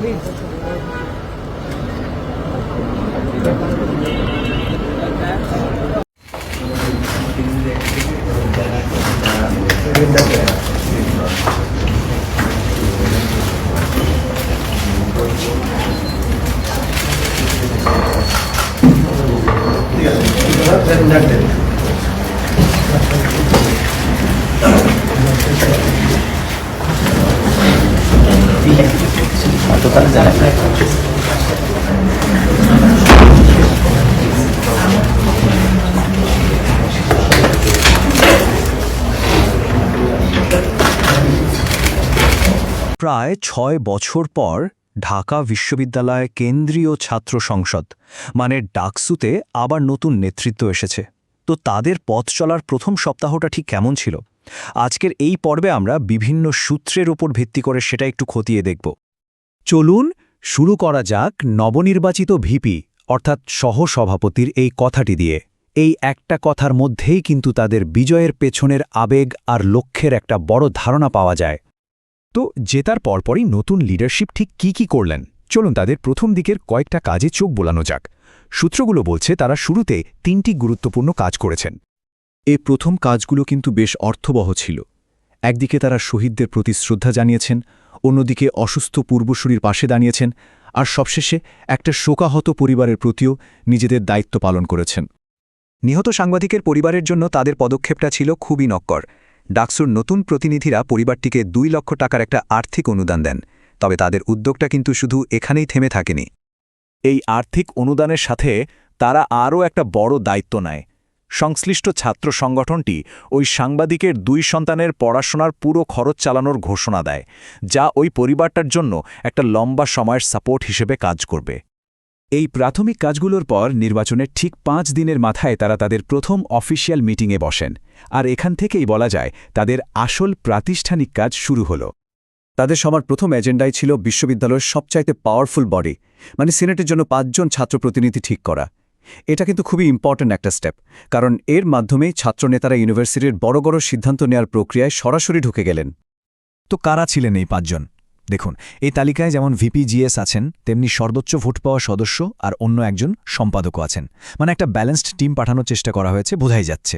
Gracias. প্রায় ছয় বছর পর ঢাকা বিশ্ববিদ্যালয় কেন্দ্রীয় ছাত্র সংসদ মানে ডাকসুতে আবার নতুন নেতৃত্ব এসেছে। তো তাদের পথ চলার প্রথম সপ্তাহটা ঠিক কেমন ছিল? আজকের এই পর্বে আমরা বিভিন্ন সূত্রের ওপর ভিত্তি করে সেটা একটু খতিয়ে দেখব। চলুন, শুরু করা যাক নবনির্বাচিত ভিপি, অর্থাৎ সহসভাপতির এই কথাটি দিয়ে। এই একটা কথার মধ্যেই কিন্তু তাদের বিজয়ের পেছনের আবেগ আর লক্ষ্যের একটা বড় ধারণা পাওয়া যায়। তো জেতার পরপরই নতুন লিডারশিপ ঠিক কি কি করলেন? চলুন তাদের প্রথম দিকের কয়েকটা কাজে চোখ বোলানো যাক। সূত্রগুলো বলছে, তারা শুরুতে তিনটি গুরুত্বপূর্ণ কাজ করেছেন। এই প্রথম কাজগুলো কিন্তু বেশ অর্থবহ ছিল। একদিকে তারা শহীদদের প্রতি শ্রদ্ধা জানিয়েছেন, অন্যদিকে অসুস্থ পূর্বসূরির পাশে দাঁড়িয়েছেন, আর সবশেষে একটা শোকাহত পরিবারের প্রতিও নিজেদের দায়িত্ব পালন করেছেন। নিহত সাংবাদিকের পরিবারের জন্য তাদের পদক্ষেপটা ছিল খুবই নক্কর। ডাকসুর নতুন প্রতিনিধিরা পরিবারটিকে দুই লক্ষ টাকার একটা আর্থিক অনুদান দেন, তবে তাদের উদ্যোগটা কিন্তু শুধু এখানেই থেমে থাকেনি। এই আর্থিক অনুদানের সাথে তারা আরও একটা বড় দায়িত্ব নেয়। সংশ্লিষ্ট ছাত্র সংগঠনটি ওই সাংবাদিকের দুই সন্তানের পড়াশোনার পুরো খরচ চালানোর ঘোষণা দেয়, যা ওই পরিবারটার জন্য একটা লম্বা সময়ের সাপোর্ট হিসেবে কাজ করবে। এই প্রাথমিক কাজগুলোর পর নির্বাচনের ঠিক পাঁচ দিনের মাথায় তারা তাদের প্রথম অফিসিয়াল মিটিংয়ে বসেন, আর এখান থেকেই বলা যায় তাদের আসল প্রাতিষ্ঠানিক কাজ শুরু হল। তাদের সবার প্রথম এজেন্ডাই ছিল বিশ্ববিদ্যালয়ের সবচাইতে পাওয়ারফুল বডি মানে সিনেটের জন্য পাঁচজন ছাত্র প্রতিনিধি ঠিক করা। এটা কিন্তু খুবই ইম্পর্ট্যান্ট একটা স্টেপ কারণ এর মাধ্যমেই ছাত্রনেতারা ইউনিভার্সিটির বড় বড় সিদ্ধান্ত নেওয়ার প্রক্রিয়ায় সরাসরি ঢুকে গেলেন। তো কারা ছিলেন এই পাঁচজন? দেখুন, এই তালিকায় যেমন ভিপিজিএস আছেন, তেমনি সর্বোচ্চ ভোট পাওয়া সদস্য আর অন্য একজন সম্পাদকও আছেন। মানে একটা ব্যালেন্সড টিম পাঠানোর চেষ্টা করা হয়েছে, বোঝাই যাচ্ছে।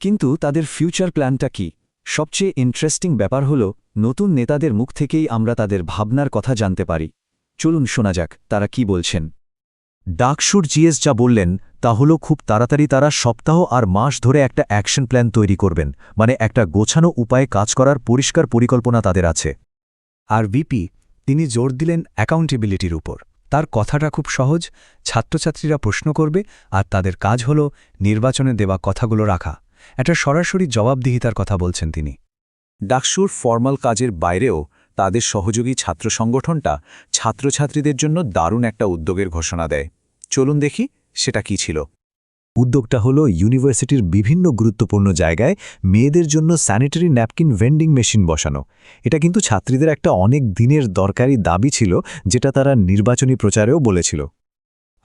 কিন্তু তাদের ফিউচার প্ল্যানটা কি? সবচেয়ে ইন্টারেস্টিং ব্যাপার হল, নতুন নেতাদের মুখ থেকেই আমরা তাদের ভাবনার কথা জানতে পারি। চলুন শোনা যাক, তারা কি বলছেন। ডাকসুর জিএস যা বললেন, তা হল খুব তাড়াতাড়ি তারা সপ্তাহ আর মাস ধরে একটা অ্যাকশন প্ল্যান তৈরি করবেন মানে একটা গোছানো উপায়ে কাজ করার পরিষ্কার পরিকল্পনা তাদের আছে। আর ভিপি, তিনি জোর দিলেন অ্যাকাউন্টেবিলিটির উপর। তার কথাটা খুব সহজ, ছাত্রছাত্রীরা প্রশ্ন করবে, আর তাদের কাজ হল নির্বাচনে দেওয়া কথাগুলো রাখা। একটা সরাসরি জবাবদিহিতার কথা বলছেন তিনি। ডাকসুর ফর্মাল কাজের বাইরেও তাদের সহযোগী ছাত্র সংগঠনটা ছাত্রছাত্রীদের জন্য দারুণ একটা উদ্যোগের ঘোষণা দেয়। চলুন দেখি সেটা কি ছিল। উদ্যোগটা হল ইউনিভার্সিটির বিভিন্ন গুরুত্বপূর্ণ জায়গায় মেয়েদের জন্য স্যানিটারি ন্যাপকিন ভেন্ডিং মেশিন বসানো। এটা কিন্তু ছাত্রীদের একটা অনেক দিনের দরকারি দাবি ছিল, যেটা তারা নির্বাচনী প্রচারেও বলেছিল।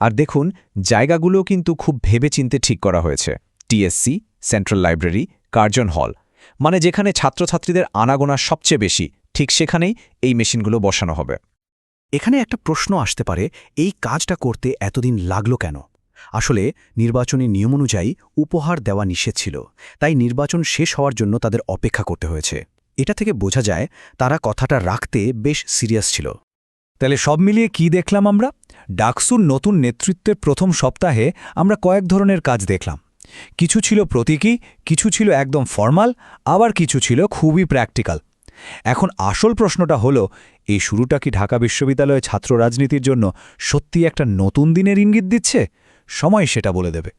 আর দেখুন জায়গাগুলো কিন্তু খুব ভেবেচিন্তে ঠিক করা হয়েছে। টিএসসি, সেন্ট্রাল লাইব্রেরি, কার্জন হল। মানে যেখানে ছাত্রছাত্রীদের আনাগোনা সবচেয়ে বেশি ঠিক সেখানেই এই মেশিনগুলো বসানো হবে। এখানে একটা প্রশ্ন আসতে পারে, এই কাজটা করতে এতদিন লাগল কেন? আসলে নির্বাচনী নিয়ম অনুযায়ী উপহার দেওয়া নিষেধ ছিল, তাই নির্বাচন শেষ হওয়ার জন্য তাদের অপেক্ষা করতে হয়েছে। এটা থেকে বোঝা যায়, তারা কথাটা রাখতে বেশ সিরিয়াস ছিল। তাহলে সব মিলিয়ে কি দেখলাম আমরা? ডাকসুর নতুন নেতৃত্বের প্রথম সপ্তাহে আমরা কয়েক ধরনের কাজ দেখলাম। কিছু ছিল প্রতীকী, কিছু ছিল একদম ফর্মাল, আবার কিছু ছিল খুবই প্র্যাকটিক্যাল। এখন আসল প্রশ্নটা হলো, এই শুরুটা কি ঢাকা বিশ্ববিদ্যালয়ে ছাত্র রাজনীতির জন্য সত্যি একটা নতুন দিনের ইঙ্গিত দিচ্ছে? সময় সেটা বলে দেবে।